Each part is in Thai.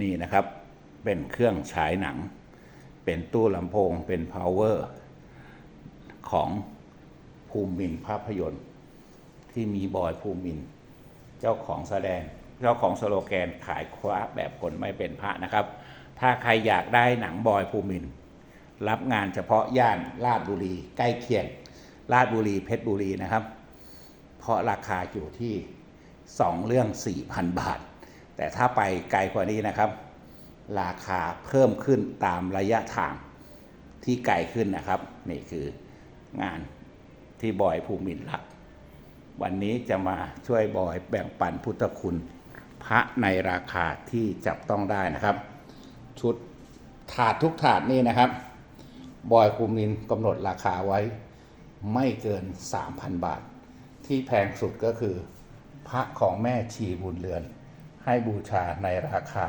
นี่นะครับ เป็นเครื่องฉายหนัง เป็นตู้ลำโพง เป็น power ของภูมินทร์ภาพยนตร์ ที่มีบอยภูมินทร์เจ้าของแสดง เจ้าของสโลแกนขายคว้าแบบคนไม่เป็นพระนะครับ ถ้าใครอยากได้หนังบอยภูมินทร์รับงานเฉพาะย่านลาดบุรี ใกล้เคียงลาดบุรีเพชรบุรีนะครับ เพราะราคาอยู่ที่ 2 เรื่อง 4,000 บาท แต่ถ้าไปไกลกว่านี้นะครับ ราคาเพิ่มขึ้นตามระยะทางที่ไกลขึ้นนะครับ นี่คืองานที่บอยภูมินรัก วันนี้จะมาช่วยบอยแบ่งปันพุทธคุณ พระในราคาที่จับต้องได้นะครับ ชุดถาดทุกถาดนี่นะครับ บอยภูมินกำหนดราคาไว้ไม่เกิน 3,000 บาท ที่แพงสุดก็คือ พระของแม่ชีบุญเรือน ให้บูชาในราคา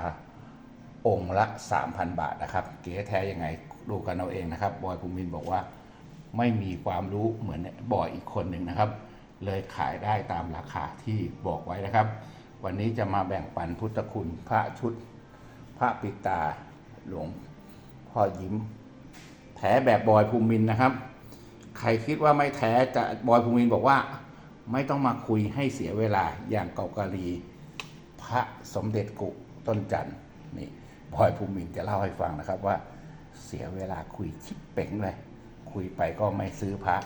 องค์ละ 3,000 บาทนะครับ เก๋แท้ยังไงดูกันเอาเองนะครับ บอยภูมินบอกว่าไม่มีความรู้เหมือนบอยอีกคนหนึ่งนะครับ เลยขายได้ตามราคาที่บอกไว้นะครับ วันนี้จะมาแบ่งปันพุทธคุณพระชุด พระปิตาหลวงพ่อยิ้ม แท้แบบบอยภูมินนะครับ ใครคิดว่าไม่แท้จะบอยภูมินบอกว่า ไม่ต้องมาคุยให้เสียเวลาอย่างเกากาลี พระสมเด็จกุต้นจันทร์นี่บอยภูมินจะเล่าให้ฟังนะครับว่าเสียเวลาคุยชิบเป๋งเลย คุยไปก็ไม่ซื้อพระ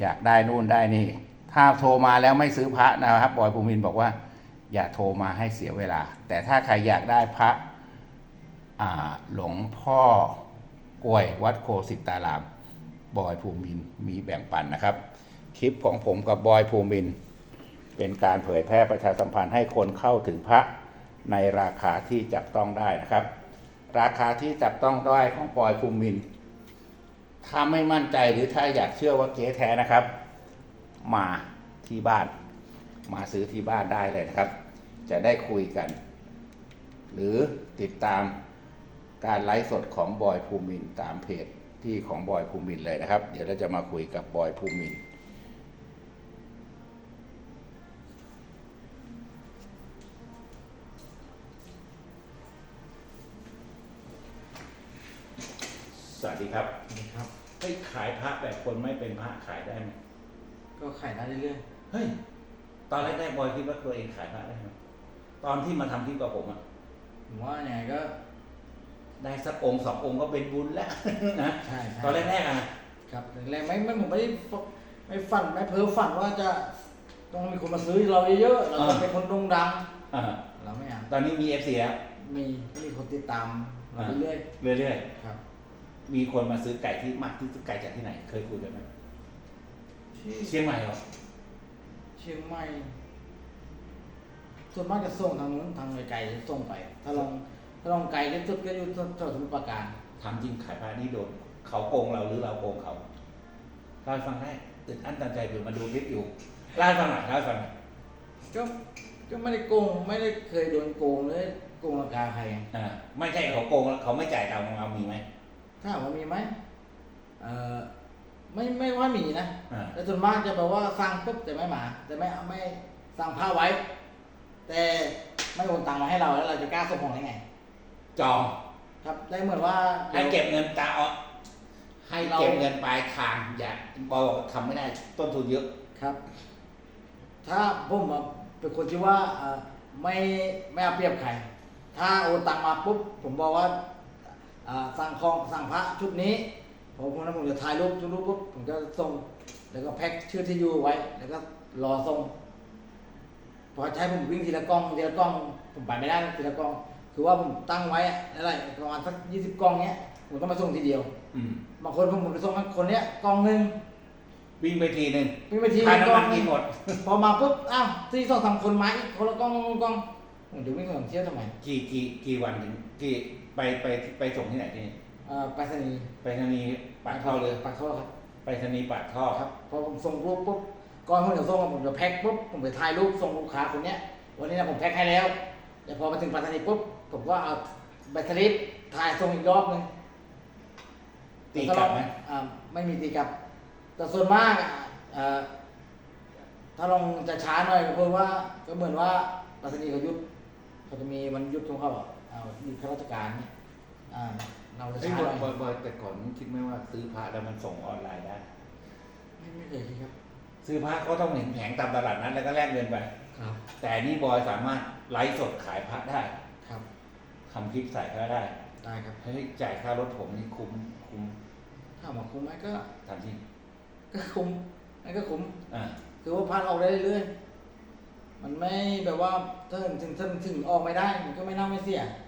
อยากได้นู่นได้นี่ ถ้าโทรมาแล้วไม่ซื้อพระนะครับบอยภูมินบอกว่า อย่าโทรมาให้เสียเวลา แต่ถ้าใครอยากได้พระหลวงพ่อกล้วยวัดโคสิตาราม บอยภูมินมีแบ่งปันนะครับ คลิปของผมกับบอยภูมิน เป็นการเผยแพร่ประชาสัมพันธ์ให้คนเข้าถึงพระในราคาที่จับต้องได้นะครับ ราคาที่จับต้องได้ของบอยภูมิน ถ้าไม่มั่นใจหรือถ้าอยากเชื่อว่าเก๊แท้นะครับ มาที่บ้าน มาซื้อที่บ้านได้เลยนะครับ จะได้คุยกัน หรือติดตามการไลฟ์สดของบอยภูมินตามเพจที่ของบอยภูมินเลยนะครับ เดี๋ยวเราจะมาคุยกับบอยภูมินทร์สวัสดี ครับนี่ครับเฮ้ยขายพระแบบคนไม่เป็นพระขายได้ไหมก็ขายได้เรื่อยเฮ้ยตอนแรกๆบอยคิดว่าตัวเองขายพระได้ไหมตอนที่มาทำคลิปกับผมอะๆผมว่ายังไงก็ได้สักองค์สององค์ก็เป็นบุญแล้วนะใช่ใช่ตอนแรกๆอะครับแรกๆไม่ไม่ผมไม่ได้ฟไม่ฝันไม่เพ้อฝันว่าจะต้องมีคนมาซื้อเราเยอะๆเราจะเป็นคนโด่งดังอ่าเราไม่เอาตอนนี้มีเอฟซีแล้วมีมีคนติดตามเราเรื่อยเรื่อยๆครับๆ มีคนมาซื้อไก่ที่มากที่สุดไก่จากที่ไหน เคยคุยกันไหมที่เชียงใหม่เหรอเชียงใหม่ ส่วนมากจะส่งทางนู้นทางไกลๆจะส่งไป ถ้าลองถ้าลองไกลที่สุดก็อยู่ที่จังหวัดสมุทรปราการถามจริงขายพระนี่โดนเขาโกงเราหรือเราโกงเขาเล่าให้ฟังได้อึดอั้นตันใจอยู่มาดูคลิปอยู่เล่าให้ฟังหน่อยเล่าให้ฟังหน่อยก็ก็ไม่ได้โกงไม่ได้เคยโดนโกงเลยโกงราคาใครอ่าไม่ใช่เขาโกงแล้วเขาไม่จ่ายตังค์ของเรามีไหม ถ้าถามว่ามีไหมเอ่อไม่ไม่ว่ามีนะอ่าแต่ส่วนมากจะแบบว่าสั่งปุ๊บแต่ไม่มา แต่ไม่ไม่สั่งผ้าไว้ แต่ไม่โอนตังค์มาให้เราแล้วเราจะกล้าส่งของได้ไง จอง ครับได้เหมือนว่า ให้เก็บเงินตาออกให้เราเก็บเงินปลายทาง อย่าบอกว่าทำไม่ได้ต้นทุนเยอะ ครับ ถ้าผมอะเป็นคนที่ว่าเอ่อไม่ไม่เอาเปรียบใคร ถ้าโอนตังค์มาปุ๊บผมบอกว่าอ่า สั่งของสั่งพระชุดนี้ ผมผมนะผมจะถ่ายรูปชุดรูปปุ๊บผมจะส่ง แล้วก็แพ็คชื่อที่อยู่ไว้ แล้วก็รอส่งพอใช้ผมวิ่งทีละกล้องทีละกล้องผมไปไม่ได้ทีละกล้อง คือว่าผมตั้งไว้อะอะไรประมาณสักยี่สิบกล้องเนี้ยผมต้องมาส่งทีเดียวอืมบางคนผมผมไปส่งให้คนเนี้ยกล้องหนึ่งวิ่งไปทีหนึ่งวิ่งไปทีค่าละน้ำกล้มัอนงกินหมด พอมาปุ๊บอ้าวที่สองสามคนมาอีกคนละกล้องกล้องผมจะวิ่งส่งเที่ยวทำไมกี่กี่กี่วันถึงกี่ ไปไปไปส่งที่ไหนที่นี่เอ่อไปรษณีย์ไปธนีย์ปากท่อเลยปากท่อครับไปธนีย์ปากท่อครับพอผมส่งรูปปุ๊บก่อนผมจะส่งอะผมจะแพ็คปุ๊บผมไปถ่ายรูปส่งลูกค้าคนเนี้ยวันนี้นะผมแพ็คให้แล้วแต่พอมาถึงปัตตานีปุ๊บผมก็เอาแบตเตอรี่ถ่ายส่งอีกรอบหนึงตีกลับไหมอ่าไม่มีตีกลับ แต่ส่วนมากอะเอ่อถ้าลองจะช้าหน่อยก็เพราะว่าก็เหมือนว่าปัตตานีเขาหยุดเขาจะมีวันหยุดของเขาอะ เอาหยุดข้าราชการเนี่ยอ่าเราจะไอ้ใช้บไว้อยบอยบอยแต่ก่อนมึงคิดไหมว่าซื้อพระแล้วมันส่งออนไลน์ได้ ไม่ไม่เคยคิดครับซื้อพระก็ต้องเห็นแผงตามตลาดนั้นแล้วก็แลกเงินไป ครับแต่นี่บอยสามารถไลฟ์สดขายพระได้ครับทำคลิปใส่ก็ได้ได้ครับให้ยจ่ายค่ารถผมนี่คุ้มคุ้มถ้ามาคุ้มไหมก็ตามที่ก็คุ้มมันก็คุ้ม อ่า คือว่าพันออกได้เรื่อยๆมันไม่แบบว่าถ้าถึงถึงถึงถึงออกไม่ได้ มันก็ไม่น่าไม่เสีย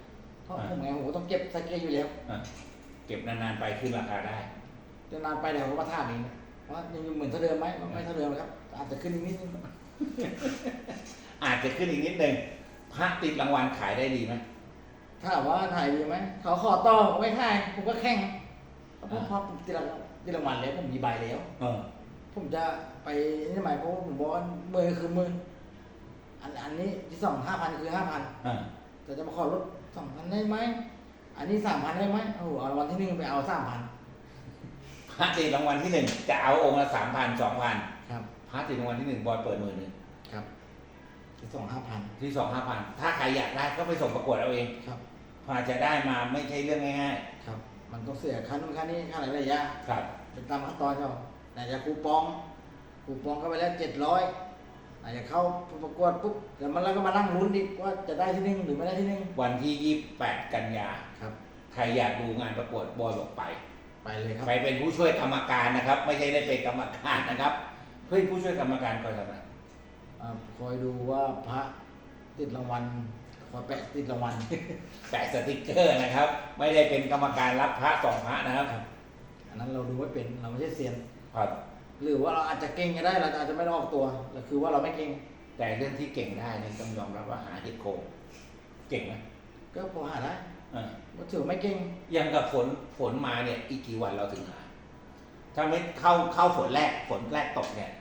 เพ ราะผมไงผมก็ต้องเก็บสเกลอยู่แล้วอ่าเก็บนานๆไปขึ้นราคาได้ จะนานไปเดี๋ยวผมก็ท่ามเองว่ายังอยู่เหมือนเท่าเดิมไหมมันไม่เท่าเดิมหรอกครับ อาจจะขึ้นอีกนิดนึงอาจจะขึ้นอีกนิดนึงพระติดรางวัลขายได้ดีไหมถ้าว่าถ่ายดีไหมเขาขอต่อผมไม่ถ่ายผมก็แข่งเพราะเพราะผมติดรางติดรางวัลแล้วผมมีใบแล้ว เออ ผมจะไปนี่ทำไมเพราะว่าผมบอกว่ามือคือมืออันอันนี้ที่สองห้าพันคือห้าพันอ่าแต่จะมาขอลด สองพันได้ไหม อันนี้สามพันได้ไหมโอ้โหเอารางวัลที่หนึ่งไปเอาสามพันพระติดรางวัลที่หนึ่งจะเอาองค์ละสามพันสองพันครับ พระติดรางวัลที่หนึ่งบอยเปิดหมื่นหนึ่งครับที่สองห้าพันที่สองห้าพันถ้าใครอยากได้ก็ไปส่งประกวดเอาเองครับ พอจะได้มาไม่ใช่เรื่องง่ายครับ มันต้องเสียค่านู้นค่านี้ค่าอะไรหลายอย่างๆครับ เป็นตามขั้นตอนเขาไหนจะคูปอง คูปองเข้าไปแล้วเจ็ดร้อย ไหนจะเข้าประกวดปุ๊บเดี๋ยวมันแล้วก็มานั่งลุ้นอีกว่าจะได้ที่หนึ่งหรือไม่ได้ที่หนึ่งวันที่ยี่แปดกันยาครับ ใครอยากดูงานประกวดบอยบอกไป ไปเลยครับ ไปเป็นผู้ช่วยกรรมการนะครับ ไม่ใช่ได้เป็นกรรมการนะครับเฮ้ยผู้ช่วยกรรมการคอยทำอะไรอ่าคอยดูว่าพระติดรางวัลคอยแปะติดรางวัล แปะสติกเกอร์นะครับ ไม่ได้เป็นกรรมการรับพระสองพระนะครับ อันนั้นเราดูไม่เป็นเราไม่ใช่เซียน ครับ หรือว่าเราอาจจะเก่งก็ได้เราอาจจะไม่ได้ออกตัวแต่คือว่าเราไม่เก่งแต่เรื่องที่เก่งได้นี่ต้องยอมรับว่าหาเห็ดโคงเก่งไหมก็พอหาได้อ่าว่าถือว่าไม่เก่งยังกับฝนฝนมาเนี่ย อีกกี่วันเราถึงหา ถ้าไม่เข้าเข้าฝนแรกฝนแรกตกเนี่ย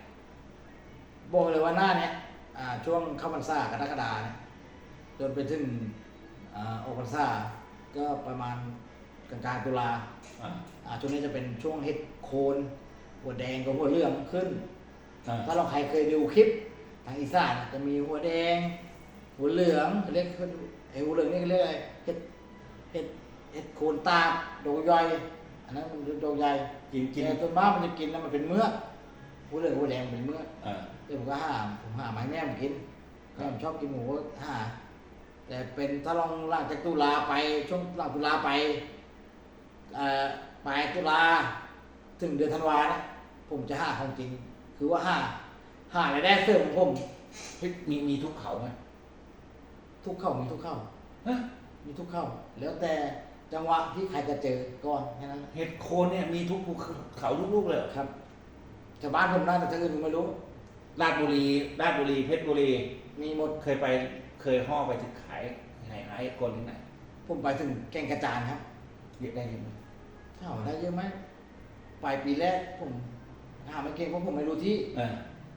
บอกเลยว่าหน้าเนี้ยอ่าช่วงเข้าพรรษากรกฎาเนี่ยจนไปถึงอ่าออกพรรษาก็ประมาณกลางๆตุลาอ่าอ่าช่วงนี้จะเป็นช่วงเห็ดโคน หัวแดงกับหัวเหลืองขึ้น อ่าถ้าเราใครเคยดูคลิปทางอีสานจะมีหัวแดง หัวเหลืองเขาเรียกไอ้หัวเหลืองนี่เขาเรียกอะไรเห็ดเห็ดเห็ดโคนตาบดอกย่อยอันนั้นมันดอกใหญ่กินกินแต่ต้นมากมันจะกินแล้วมันเป็นเมือกหัวเหลืองหัวแดงเป็นเมือก อ่า เดี๋ยวผมก็หาผมหามาให้แม่ผมกินแม่ผมชอบกินหมูก็หา แต่เป็นถ้าลองหลังจากตุลาไปช่วงหลังตุลาไปเอ่อปลายตุลาถึงเดือนธันวาเนี่ย ผมจะหาของจริง คือว่าหาหารายได้เสริมของผมเฮ้ยมีมีทุกเขาไหมทุกเข้ามีทุกเข้าฮะมีทุกเข้า แล้วแต่จังหวะที่ใครจะเจอก่อนแค่นั้นเห็ดโคนเนี่ยมีทุกภูเขาลูกๆเลยเหรอครับชาวบ้านผมน่าจะเจออื่นผมไม่รู้ราชบุรีราชบุรีเพชรบุรี มีหมดเคยไปเคยห่อไปถึงขายไหนหาเห็ดโคนที่ไหนผมไปถึงแก่งกระจานครับเรียกได้ยังไงถามว่าได้เยอะไหมปลายปีแรกผม หาไม่เก่งเพราะผมไม่รู้ที่ อ่า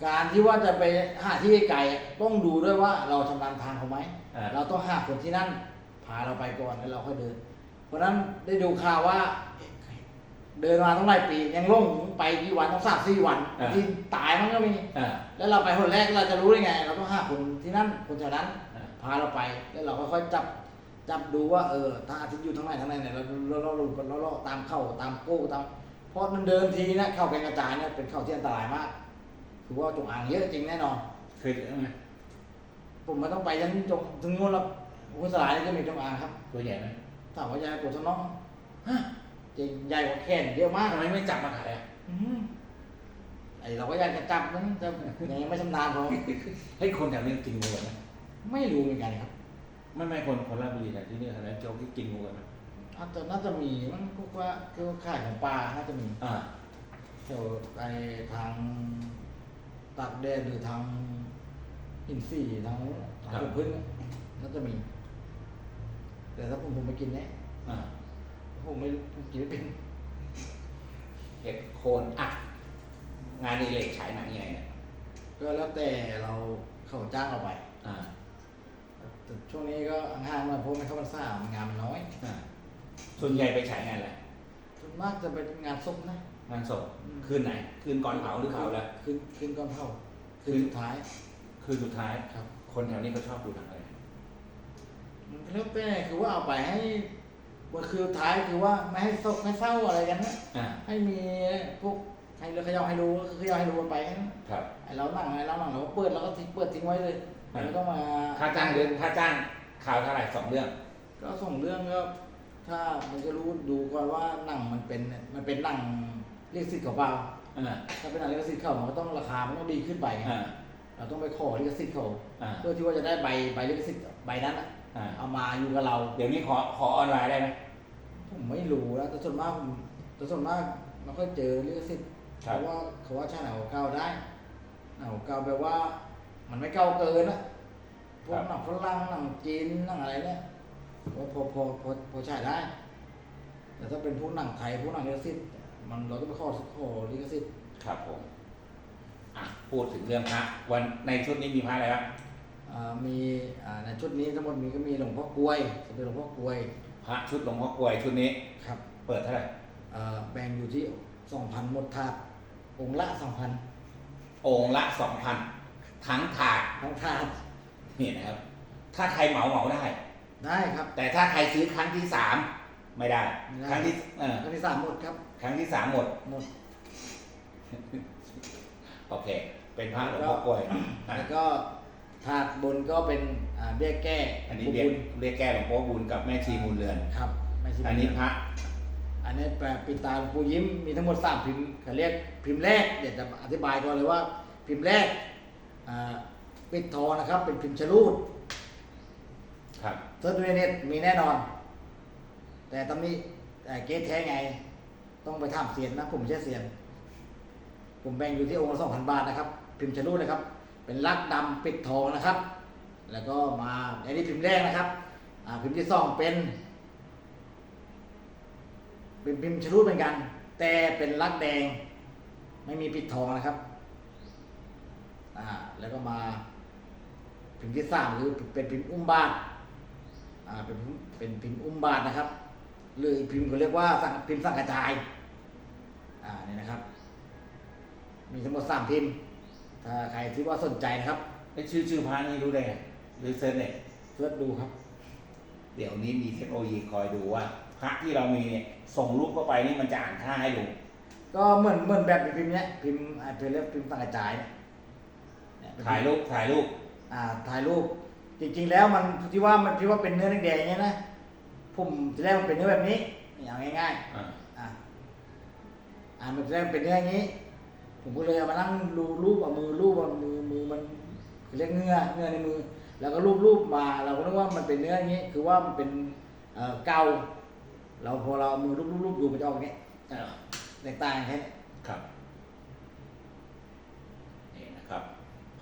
การที่ว่าจะไปหาที่ไกลๆอะต้องดูด้วยว่าเราชำนาญทางเขาไหม อ่า เราต้องหาคนที่นั่นพาเราไปก่อนแล้วเราค่อยเดิน เพราะฉะนั้นได้ดูข่าวว่า เดินมาต้องหลายปียังลงไปกี่วันต้องสามสี่วันที่ตายมันก็มี อ่า แล้วเราไปคนแรกเราจะรู้ได้ไง เราต้องหาคนที่นั่นคนแถวนั้นอ่า พาเราไปแล้วเราก็ค่อยจับจับดูว่าเออทางอาทิตย์อยู่ทางไหนทางไหนเนี่ยเราเราเราเราเราเราตามเข้าตามโก้ตาม เพราะมันเดินทีนะเข้าเป็นกระจายเนี่ยเป็นเข้าที่อันตรายมากคือว่าจงอางเยอะจริงแน่นอน เคยเจอไหมผมไม่ต้องไปยันจงถึงนู้นแล้วหัวสลายนี่ก็มีจงอางครับตัวใหญ่ไหมถามว่าใหญ่กว่าทน้องฮะจริงใหญ่กว่าแขนเยอะมากทำไมไม่จับมาขายอะอื้อหือไอเราก็อยากจะจับมันแต่ยังไม่ชำนาญพอให้คนแถวนี้กินงูกันไหมไม่รู้เหมือนกันครับ ไม่ไม่คนคนราชบุรีแต่ที่นี่แถวนั้นโจ๊กที่กินงูกันไหม อาจจะน่าจะมีมันพวกว่าคือข่ายของปลาน่าจะมีอ่าแถวไปทางตักแดดหรือทางอินทรีย์ทางทางพึ่งน่าจะมี แต่ถ้าผมผมไม่กินแน่อ่าผมไม่ผมกินไม่เป็นเห็ดโคนอะงานอดีเลกฉายหนังยังไงเนี่ยก็แล้วแต่เราเขาจ้างเราไปอ่าแต่ช่วงนี้ก็ห่างๆหน่อยเพราะไม่เข้าพรรษางานมันน้อยอ่า ส่วนใหญ่ไปฉายงานอะไรส่วนมากจะเป็นงานศพนะ งานศพอืม คืนไหน คืนก่อนเผาหรือเผาแล้ว คืนคืนก่อนเผาคืคืนนสุดท้ายคืนสุดท้าย ครับ คนแถวนี้เขาชอบดูหนังอะไรมันก็แล้วแต่คือว่าเอาไปให้วันคือท้ายคือว่าไม่ให้โศกไม่เศร้าอะไรกันนะอ่าให้มีพวกให้เราขยอให้รู้ก็คือขยอให้รู้กันไปนะครับ ไอเรานั่งไอเรานั่งเราก็เปิดเราก็ทิ้งเปิดทิ้งไว้เลยอ่าแล้วก็มาค่าจ้างเดือนค่าจ้างข่าวเท่าไหร่สองเรื่องก็ส่งเรื่องก็ ถ้ามันจะรู้ดูก่อนว่าหนังมันเป็นมันเป็นหนังเรียกสิทธิ์เขาเปล่าอ่าถ้าเป็นหนังลิขสิทธิ์เขามันก็ต้องราคามันต้องดีขึ้นไปไงอ่า เราต้องไปขอลิขสิทธิ์เขาอ่า เพื่อที่ว่าจะได้ใบใบลิขสิทธิ์ใบนั้นอะอ่าเอามาอยู่กับเราเดี๋ยวนี้ขอขอออนไลน์ได้ไหมผมไม่รู้นะแต่ส่วนมากผมแต่ส่วนมากไมันก็เจอลิขสิทธิ์ครัเพบราะว่าเขาว่าชาหนังเก่าได้หนังเก่าแปลว่า มันไม่เก่าเกินนะพวกหนังฝรั่งหนังจีนหนังอะไรเนี่ย พอพอพอพอพอใช้ได้ แต่ถ้าเป็นพวกหนังไทยพวกหนังลิขสิทธิ์มันเราต้องไปขอขอลิขสิทธิ์ครับผมอะพูดถึงเรื่องพระวันในชุดนี้มีพระอะไรบ้างอ่ามีอ่าในชุดนี้ทั้งหมดมีก็มีหลวงพ่อกลวยจะเป็นหลวงพ่อกลวยพระชุดหลวงพ่อกลวยชุดนี้ ครับเปิดเท่าไหร่อ่าแบ่งอยู่ที่สองพันหมดถาดองค์ละสองพันองค์ละสองพันทั้งถาดทั้งถาดนี่นะครับ ถ้าใครเหมาเหมาได้ ได้ครับ แต่ถ้าใครซื้อครั้งที่สามไม่ได้ ไม่ได้ ครั้งที่เอออันที่สามหมดครับ ครั้งที่สามหมด หมด โอเค เป็นพระหลวงพ่อกลวยอะแล้วก็ถาดบนก็เป็นอ่าเบี้ยแก้อันนี้บุเรียกญเรียกแก้หลวงพ่อบุญกับแม่ชีมูลเรือน ครับไม่ใช่อันนี้พระ อันนี้แปลปิดตาหลวงปู่ยิ้มมีทั้งหมดสามพิมพ์เขาเรียกพิมพ์แรกเดี๋ยวจะอธิบายก่อนเลยว่า พิมพ์แรกอ่าปิดทองนะครับ เป็นพิมพ์ชะลูด ครับเซิร์ชดูในเน็ตมีแน่นอน แต่ตำนี้แต่เก๊แท้ไง ต้องไปถามเสียนนะผมไม่ใช่เสียน ผมแบ่งอยู่ที่องค์ละสองพันบาทนะครับ พิมพ์ชะลูดนะครับ เป็นลักดำปิดทองนะครับ แล้วก็มาอันนี้พิมพ์แรกนะครับ อ่าพิมพ์ที่สองเป็น เป็นพิมพ์ชะลูดเหมือนกัน แต่เป็นลักแดง ไม่มีปิดทองนะครับ อ่าแล้วก็มาพิมพ์ที่สามคือเป็นพิมพ์อุ้มบาท อ่าเป็นพิมพ์เป็นพิมพ์อุ้มบาทนะครับหรือพิมพ์เขาเรียกว่าสังพิมพ์สังกระจายอ่านี่นะครับ มีทั้งหมดสามพิมพ์ ถ้าใครที่ว่าสนใจนะครับไอ้ชื่อชื่อพระนี่รู้ได้ไงหรือเซิร์ชเนี่ยเลือกดูครับ เดี๋ยวนี้มีเทคโนโลยีคอยดูว่าพระที่เรามีเนี่ยส่งรูปเข้าไปนี่มันจะอ่านค่าให้ดูก็เหมือนเหมือนแบบพิมพ์เนี้ยพิมพ์อ่าเป็นเรียกพิมพ์สังกระจายเนี่ยเนี่ยเป็นพิมพ์ถ่ายรูปถ่ายรูปอ่าถ่ายรูป จริงๆแล้วมันที่ว่ามันที่ว่าเป็นเนื้อแดงๆอย่างเงี้ยนะผมทีแรกมันเป็นเนื้อแบบนี้นี่เอาง่ายอ่าๆอ่าอ่ามันทีแรกมันเป็นเนื้ออย่างนี้ ผมก็เลยเอามานั่งดูรูปเอามือรูปเอามือมือมันเรียกเนื้อเนื้อในมือ แล้วก็รูปรูปมา เราก็นึกว่ามันเป็นเนื้ออย่างนี้ คือว่ามันเป็นเอ่อเกาเราพอเราเอามือรูปรูปรูปดูมันจะออกอย่างนี้เออแตกต่างกันแค่นี้ครับนี่นะครับ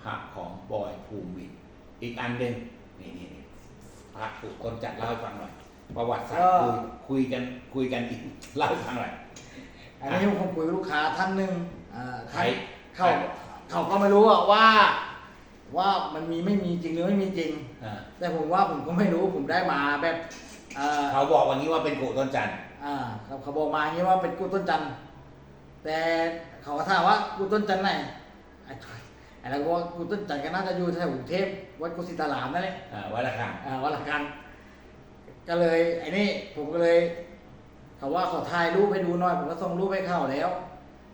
พระของบอยภูมิวิทย์ อีกอันหนึ่งนี่นี่นี่พระถูกคนจัดเล่าให้ฟังหน่อย ประวัติศาสตร์คุยคุยกันคุยกันอีกเล่าให้ฟังหน่อย อันนี้ผมคุยกับลูกค้าท่านหนึ่งอ่าใครท่านเขาเขาก็ไม่รู้อะว่าว่ามันมีไม่มีจริงหรือไม่มีจริง อ่า แต่ผมว่าผมก็ไม่รู้ผมได้มาแบบเอ่อเขาบอกวันนี้ว่าเป็นกุต้นจันทร์อ่าเขาเขาบอกมาอย่างนี้ว่าเป็นกูต้นจันทร์แต่เขาก็ถามว่ากูต้นจันทร์ไหนไอ้ ไอ้เราก็บอกว่ากูต้นจันทร์ก็น่าจะอยู่แถวกรุงเทพวัดกุสิตารามนั่นแหละอ่าวัดระฆังอ่าวัดละกันก็เลยไอ้นี่ผมก็เลยเขาว่าเขาถ่ายรูปให้ดูหน่อยผมก็ส่งรูปให้เขาแล้ว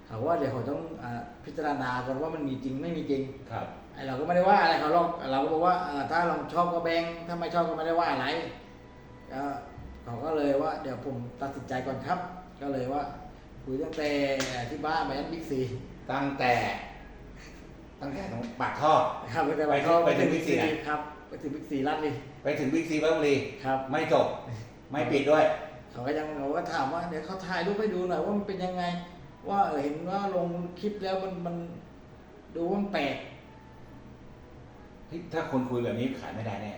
เขาว่าเดี๋ยวเขาต้องอาพิจารณาก่อนว่ามันมีจริงไม่มีจริง ครับ ไอเราก็ไม่ได้ว่าอะไรเขาหรอกเราก็บอกว่าเอ่อถ้าเราชอบก็แบ่งถ้าไม่ชอบก็ไม่ได้ว่าอะไรก็เขาก็เลยว่าเดี๋ยวผมตัดสินใจก่อนครับ ก็เลยว่าคุยตั้งแต่ที่บ้านไปยันบิ๊กซีตั้งแต่ ตั้งแต่ตรงปากท่อ ครับไปแต่ไปไปที่ไปถึง Big C ไหนครับไปถึงบิ๊กซีรัดเลยไปถึงบิ๊กซีวัดบุรีครับไม่จบไม่ปิดด้วย เขาก็ยังเขาก็ถามว่าเดี๋ยวเขาถ่ายรูปให้ดูหน่อยว่ามันเป็นยังไง ว่าเออเห็นว่าลงคลิปแล้วมันมันดูว่ามันแปลกเฮ้ยถ้าคนคุยแบบนี้ขายไม่ได้แน่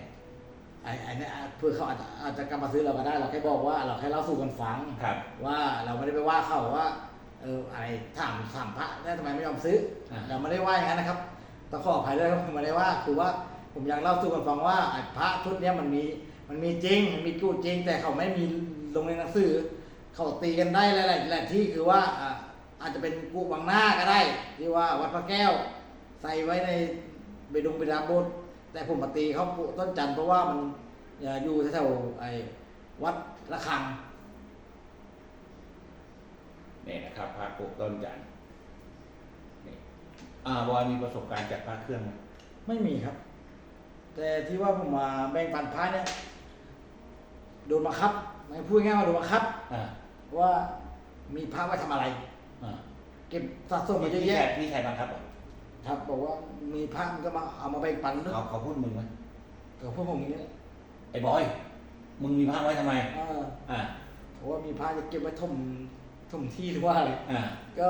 ไอ้ไอ้นี่อะเพื่อเขาอาจจะอาจจะกลับมาซื้อเราก็ได้ เราแค่บอกว่าเราแค่เล่าสู่กันฟังครับว่าเราไม่ได้ไปว่าเขาว่า เอออะไรถามถามพระได้ทำไมไม่ยอมซื้ออ่าเราไม่ได้ว่าอย่างนั้นนะครับต้องขออภัยด้วยครับผมไม่ได้ว่าคือว่าผมยังเล่าสู่กันฟังว่าไอ้พระชุดเนี้ยมันมีมันมีจริงมันมีกู้จริง แต่เขาไม่มีลงในหนังสือ เขาตีกันได้หลายๆหลายที่คือว่าอ่าอาจจะเป็นกูวังหน้าก็ได้ ที่ว่าวัดพระแก้ว ใส่ไว้ในเบดุงเบดาบุตรแต่ผมมาตีเขาปุต้นจันทร์เพราะว่ามันอย่าอยู่แถวๆไอ้วัดระฆัง นี่นะครับพระปลูกต้นจันทร์นี่อ่าบอยมีประสบการณ์จากพระเครื่องไหมไม่มีครับ แต่ที่ว่าผมมาแบ่งปันพระเนี่ยโดนบังคับไม่พูดง่ายๆว่าโดนบังคับอ่าว่ามีพระไว้ทำอะไร อ่าเก็บสะสมมาเยอะพี่ชาแยะยพี่ชายบังคับเหรอครับบอกว่ามีพระมันก็มาเอามาแบ่งปันด้วยเขาเขาพูดมึงไหมกับพวกผมอย่างนี้แหละไอ้บอย มึงมีพระไว้ทำไม เอออ่าบอกว่ามีพระจะเก็บไว้ถม ถมที่หรือว่าอะไรอ่า ก็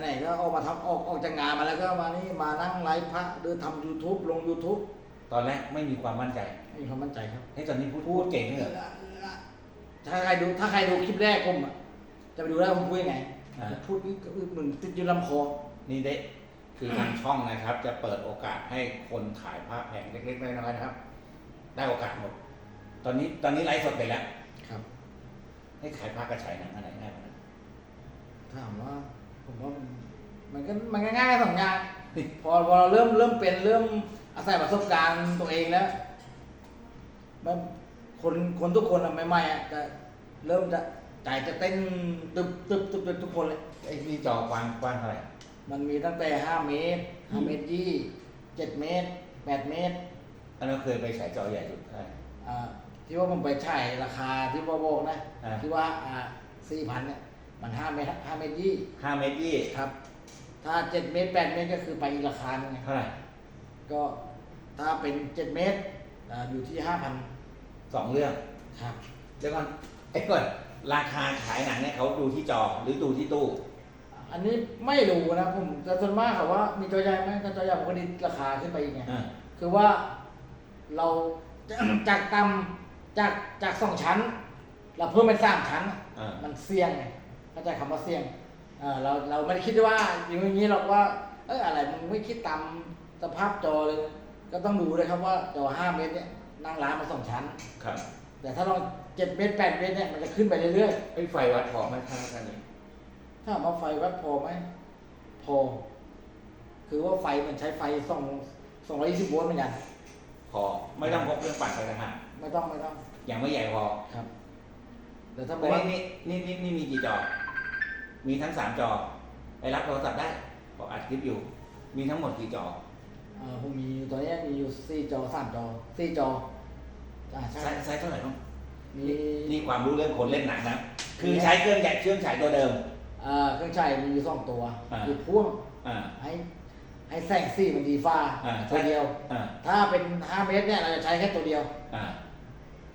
ไหนๆก็ออกมาทำออกออกจากงานมาแล้วก็มานี่มานั่งไลฟ์พระเดินทำ YouTube ลง YouTube ตอนแรกไม่มีความมั่นใจไม่มีความมั่นใจครับ ให้ตอนนี้พูดพูดเก่งเหรอ ถ้าใครดูถ้าใครดูคลิปแรกผมอะจะไปดูได้ผมพูดยังไงอ่า พูดก็เหมือนติดอยู่ลำคอ นี่เด็คือทางช่องนะครับ จะเปิดโอกาสให้คนขายผ้าแพงเล็กๆน้อยๆนะครับ ได้โอกาสหมด ตอนนี้ตอนนี้ไลฟ์สดไปแล้ว ครับ ให้ขายผ้ากระฉายหนังอะไรง่ายกว่านั้น ถามว่า ผมว่ามันมันก็มันก็ง่ายสองอย่างพอพอเราเริ่มเริ่มเป็นเริ่มอาศัยประสบการณ์ตัวเองแล้วมันคนคนทุกคนอะใหม่ๆอะจะเริ่มจะใจจะเต้นตึบตึบตึบตึบทุกคนเลย ไอ้นี่จอกว้างกว้างเท่าไหร่มันมีตั้งแต่ห้าเมตรห้าเมตรยี่เจ็ดเมตรแปดเมตร อันนั้นเคยไปฉายจอใหญ่สุดเท่าไหร่ อ่าที่ว่าผมไปฉายราคาที่ว่าบอกนะอ่า ที่ว่าอ่าสี่พันเนี่ย มันห้าเมตรห้าเมตรยี่ห้าเมตรยี่ครับ ถ้าเจ็ดเมตรแปดเมตรก็คือไปอีกราคาหนึงไงเท่าไหร่ก็ถ้าเป็นเจ็ดเมตรอ่าอยู่ที่ห้าพันสองเรื่องครับ เดี๋ยวก่อนไอ้ก่อนราคาขายหนังเนี่ยเขาดูที่จอหรือดูที่ตู้อันนี้ไม่รู้นะผมแต่ส่วนมากเขาว่ามีจอใหญ่ไหมถ้าจอใหญ่ผมก็ดีราคาขึ้นไปอีกไง อ่าคือว่าเรา จากต่ำจากจากสองชั้น เราเพิ่มเป็นสามชั้น อ่ามันเสี่ยงไง เข้าใจคำว่าเสี่ยงเออเราเราไม่ได้คิดว่าอย่างนี้หรอกว่าเอออะไรมึงไม่คิดตามสภาพจอเลย ก็ต้องดูเลยครับว่าจอห้าเมตรเนี่ยนั่งร้านมาสองชั้น ครับแต่ถ้าเราเจ็ดเมตรแปดเมตรเนี่ยมันจะขึ้นไปเรื่อยไอ้ไฟวัดพอไหมค่ากันนี้ๆถ้ามาไฟวัดพอไหมพอ คือว่าไฟมันใช้ไฟสองสองร้อยยี่สิบโวลต์เหมือนกัน พอ ไม่ต้องพกเครื่องปั่นไปนะฮะไม่ต้องไม่ต้อง ยังไม่ใหญ่พอครับ แต่ถ้าบแต่อกว่านี่นี่นี่นี่มีกี่จอ มีทั้งสามจอไปรับโทรศัพท์ได้บอกอัดคลิปอยู่ มีทั้งหมดกี่จอเออผมมีอยู่ตอนนี้มีอยู่สี่จอสามจอสี่จออ่าใช่ไซส์ไซส์เท่าไหร่บ้างมีนี่ความรู้เรื่องคนเล่นหนังนะคือใช้เครื่องใหญ่เครื่องฉายตัวเดิม เอ่อเครื่องใช้มีอยู่สองตัวอ่าคือพ่วงอ่า ให้ให้แสงสีมันดีฟ้าอ่า ตัวเดียว อ่าถ้าเป็นห้าเมตรเนี่ยเราจะใช้แค่ตัวเดียว อ่า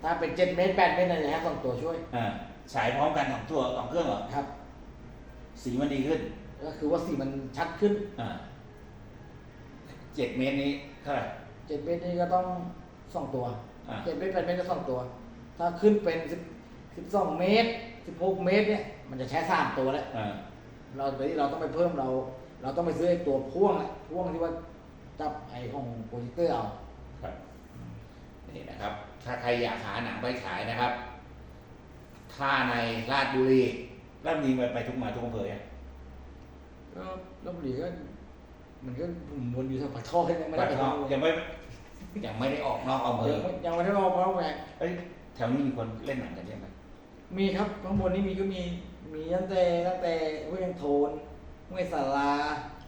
ถ้าเป็นเจ็ดเมตรแปดเมตรเราจะใช้สองตัวช่วยอ่าฉายพร้อมกันสองตัวสองเครื่องเหรอ ครับ สีมันดีขึ้นก็คือว่าสีมันชัดขึ้นอ่าเจ็ดเมตรนี้เท่าไหร่เจ็ดเมตรนี่ก็ต้องสองตัวอ่าเจ็ดเมตรแปดเมตรก็สองตัว ถ้าขึ้นเป็นสิบสิบสองเมตรสิบหกเมตรเนี่ยมันจะใช้สามตัวแล้วอ่าเราเดี๋ยวนี้เราต้องไปเพิ่มเรา เราต้องไปซื้อไอ้ตัวพ่วงอะพ่วงที่ว่าจับไอ้ของโปรเจคเตอร์เอา ครับนี่นะครับ ถ้าใครอยากหาหนังไปฉายนะครับ ถ้าในราชบุรี ราชบุรีไปไปทุกมาทุกอำเภอยังก็ลบบุรีก็มันก็ผมวนอยู่แถวปากท่อยังไม่ได้ปากไปช่องดูยังไม่ยังไม่ได้ออกนอกอำเภอยังไม่ยังไม่ได้บอกว่าไงเอ้ยแถวนี้มีคนเล่นหนังกันใช่ไหมมีครับข้างบนนี่มีก็มีมีตั้งแต่ตั้งแต่ห้วยยังโทนห้วยสารา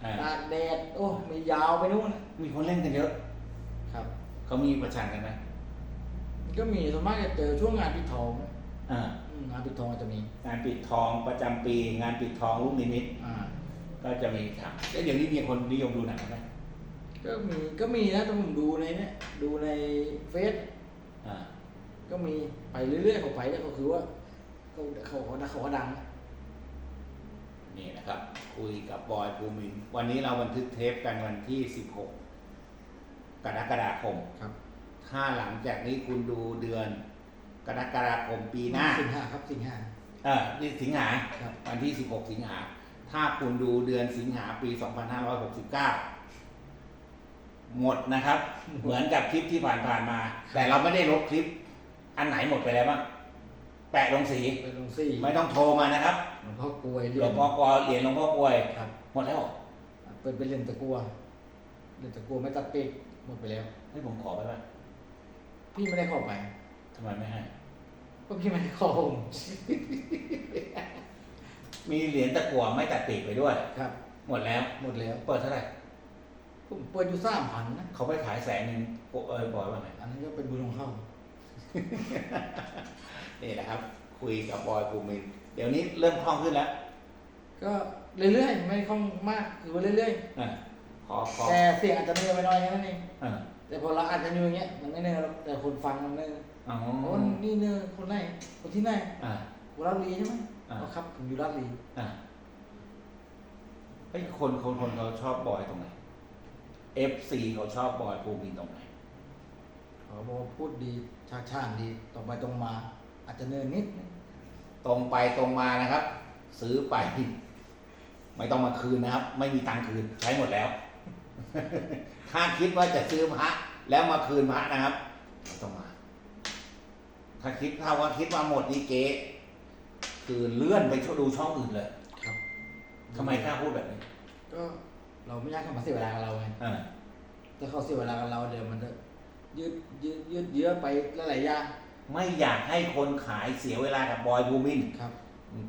อ่าตากแดดโอ้มียาวไปนู่นมีคนเล่นกันเยอะ ครับเขามีประชันกันไหมก็มีส่วนมากจะเจอช่วงงานปิดทองอ่าอืม งานปิดทองจะมีงานปิดทองประจำปี งานปิดทองลูกนิมิตอ่า ก็จะมีทำแล้วเดี๋ยวนี้มีคนนิยมดูหนังไหมก็มีก็มีนะถ้าผมดูในเนี่ยดูในเฟซอ่าก็มีไปเรื่อยๆเขาไปแล้วก็คือว่าเขาเขาเขาเขาก็ดัง นี่นะครับ คุยกับบอยภูมินทร์วันนี้เราบันทึกเทปกันวันที่ 16 กรกฎาคม ครับ ถ้าหลังจากนี้คุณดูเดือน กรกฎาคมปีหน้าสิงหาครับสิงหาเออนี่สิงหาครับวันที่ 16 สิงหา ถ้าคุณดูเดือนสิงหาปี 2569 หมดนะครับ เหมือนกับคลิปที่ผ่านๆมา แต่เราไม่ได้ลบคลิป อันไหนหมดไปแล้วบ้างแปะลงสีไปลงสี่ไม่ต้องโทรมานะครับหลวงพ่อกลวยหเรีลยวนงพ่อกอเหรียญหลวงพ่อกลวยครับหมดแล้วเหรอเป็นเป็นเรียนตะกัวเรียนตะกัวไม่ตัดปีกหมดไปแล้วให้ผมขอไปไหมพี่ไม่ได้เข้าไปทำไมไม่ให้ ก็พี่ไม่ให้ขอผมมีเหรียญตะกั่วไม่ตัดปีกไปด้วย ครับ หมดแล้ว หมดแล้วเปิดเท่าไหร่ผมเปิดอยู่สามพันนะเขาไปขายแสนหนึ่งโอ้เอยบอยว่าไงอันนั้นก็เป็นบุญของเขานี่นะครับ คุยกับบอยภูมินทร์เดี๋ยวนี้เริ่มคล่องขึ้นแล้ว ก็เรื่อยๆไม่คล่องมากคือว่าเรื่อยอะขอขอๆแต่เสียงอาจจะเนื่อยไปหน่อยแค่นั้นเองอะแต่พอเราอาจจะอยู่อย่างเงี้ยมันไม่เนื่อยหรอกแต่คนฟังมันเนื่อย อ๋อคนนี่เนื่อยคนไหนคนที่ไหนอะอยู่ราชบุรีใช่ไหมอ่า อ๋อครับผมอยู่ราชบุรีอะเฮ้ยคนคนคนเขาชอบบอยตรงไหน FC เขาชอบบอยภูมินทร์ตรงไหน เขาบอกว่าพูดดีชาชาญดีตรงไปตรงมา อาจจะเนื่อยนิดนึงตรงไปตรงมานะครับ ซื้อไป ไม่ต้องมาคืนนะครับ ไม่มีตังค์คืนใช้หมดแล้ว ถ้าคิดว่าจะซื้อพระแล้วมาคืนพระนะครับไม่ต้องมา ถ้าคิดถ้าว่าคิดว่าหมดนี่เก๊คือเลื่อนไปดูช่องอื่นเลยครับทำไมกล้าพูดแบบนี้ก็เราไม่อยากให้เขามาเสียเวลากับเราไงอ่าถ้าเขาเสียเวลากับเราเดี๋ยวมันจะยืดยืดยืดเยื้อไปหลายๆอย่างไม่อยากให้คนขายเสียเวลากับบอยบูมินทร์ครับ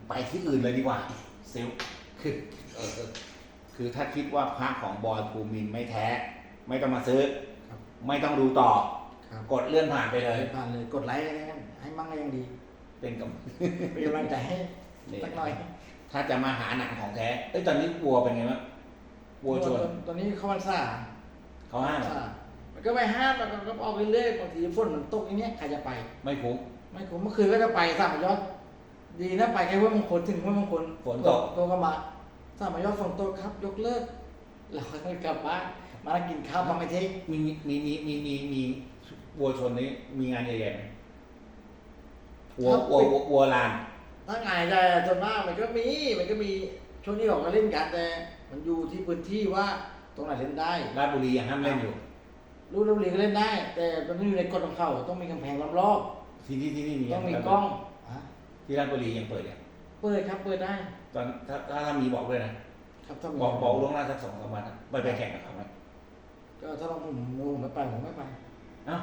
ไปที่อื่นเลยดีกว่าเซลลคือเออเออคือถ้าคิดว่าพระของบอยภูมินทร์ไม่แท้ ไม่ต้องมาซื้อ ครับ ไม่ต้องดูต่อ ครับกดเลื่อนผ่านไปเลยผ่านเลยกดไลค์ให้กันให้ มั่งก็ยังดี เป็นกับ เป็นกำลังใจให้นี่สักหน่อยถ้าจะมาหาหนังของแท้เอ้ยตอนนี้วัวเป็นไงบ้างวัวชนตตอนนี้เข้าพรรษาเขาห้ามเหรอพรรษามันก็ไม่ห้ามมันก็ออกไปเรื่อยบางทีฝนมันตกอย่างเงี้ยใครจะไป ไม่คุ้มไม่ผมเมื่อคืนก็จะไปสามยอดดีนะไปแค่ห้วยมงคลถึงห้วยมงคลฝนตกตัวก็มาสามยอดฝนตกครับ ยกเลิกเราก็กลับบ้านมานั่งกินข้าวมาไม่เทงมีมีมีมีมีมีวัวชนนี้มีงานใหญ่ๆไหม วัววัววัววัวลาน ถ้างานใหญ่ส่วนมากมันก็มี มันก็มีช่วงนี้เขาก็เล่นกันแต่ มันอยู่ที่พื้นที่ว่าตรงไหนเล่นได้ราชบุรียังห้ามเล่นอยู่รู้ลบุรีก็เล่นได้ แต่มันไม่อยู่ในกฎของเขาต้องมีกำแพงล้อมรอบที่ที่ที่นี่มีต้องมียังกล้องฮะที่ราชบุรียังเปิดยังเปิดครับเปิดได้ ตอนถ้าถ้าถ้ามีบอกด้วยนะ ครับถ้ามีบอกบอกล่วงหน้าสักสองสามวันนะไปไปแข่งกับเขาไหมก็ถ้าเราผมผมไม่ไปผมไม่ไป เอ้า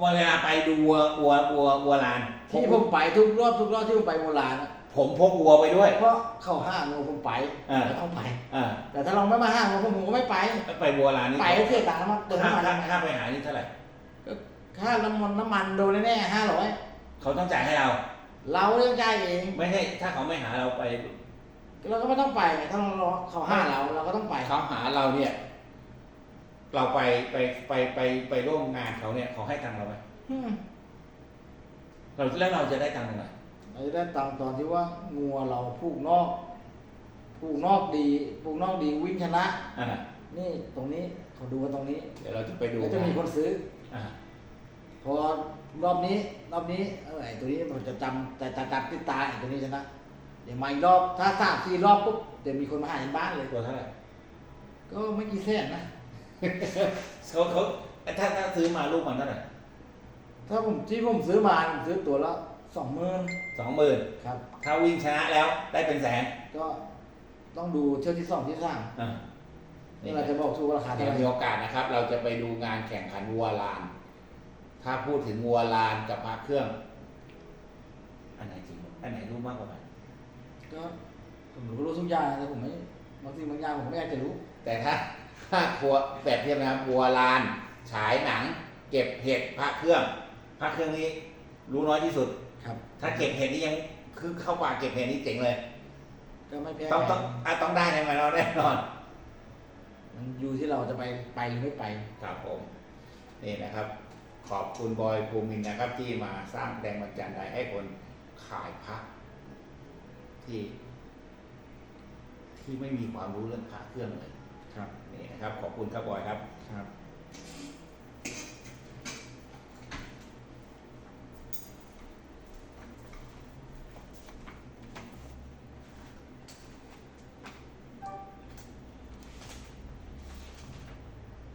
เวลาไปดูวัววัววัววัวลานที่ผมไปทุกรอบทุกรอบที่ผมไปโบราณอะผมพกวัวไปด้วย เพราะเขาห้างผมไปอ่าก็ต้องไป อ่าแต่ถ้าเราไม่มาห้างผมผมก็ไม่ไปไปวัวลานนี่ไปก็เสียตังค์มาเติมค่าน้ำมันค่าค่าไปหานี่เท่าไหร่ก็ค่าน้ำมันน้ำมันโดนแน่ห้าร้อยเขาต้องจ่ายให้เรา เราเรื่องจ่ายเองไม่ใช่ถ้าเขาไม่หาเราไปเราก็ไม่ต้องไปไงถ้าเรารอเขาห้าเราเราก็ต้องไป เขาหาเราเนี่ย เราไปไปไปไปไปร่วมงานเขาเนี่ยเขาให้ตังค์เราไหมอืมเราแล้วเราจะได้ตังค์ตรงไหนเราจะได้ตังค์ตอนที่ว่างัวเราผูกนอกผูกนอกดีผูกนอกดีวิ่งชนะ อ่านี่ตรงนี้เขาดูกันตรงนี้เดี๋ยวเราจะไปดูแล้วจะมีคนซื้อ อ่าพอรอบนี้รอบนี้เออไอ้ตัวนี้ผมจะจำแต่ตัดตัดติดตาไอ้ตัวนี้ชนะเดี๋ยวมาอีกรอบถ้าสามสี่รอบปุ๊บเดี๋ยวมีคนมาหาในบ้านเลยตัวเท่าไหร่ก็ไม่กี่แสนนะ เขาเขาถ้าถ้าซื้อมาลูกมันเท่าไหร่ถ้าผมที่ผมซื้อมาผมซื้อตัวละสองหมื่นสองหมื่นครับ ถ้าวิ่งชนะแล้วได้เป็นแสนก็ต้องดูเที่ยวที่สองที่สามอ่านี่เราจะบอกถูกราคาเท่าเดี๋ยวไหร่มีโอกาสนะครับ เราจะไปดูงานแข่งขันวัวลาน ถ้าพูดถึงวัวลานกับพระเครื่อง อันไหนจริงอันไหนรู้มากกว่ากันก็ผมก็รู้ทุกอย่างแต่ผมไม่บางสิ่งบางอย่างผมไม่อยากจะรู้ แต่ถ้า ถ้าครัวแบบเทียบนะครับวัวลาน ฉายหนัง เก็บเห็ดพระเครื่องพระเครื่องนี้รู้น้อยที่สุด ครับถ้าเก็บเห็ดนี่ยังคือเข้าป่าเก็บเห็ดนี่เจ๋งเลย ก็ไม่แพ้ต้องต้องอะต้องได้ในมันเราแน่นอน มันอยู่ที่เราจะไปไปหรือไม่ไปครับผม นี่นะครับ ขอบคุณบอยภูมินทร์นะครับ ที่มาสร้างแรงบันดาลใจให้คนขายพระที่ ที่ไม่มีความรู้เรื่องพระเครื่องเลยครับ นี่นะครับขอบคุณครับบอยครับ ครับ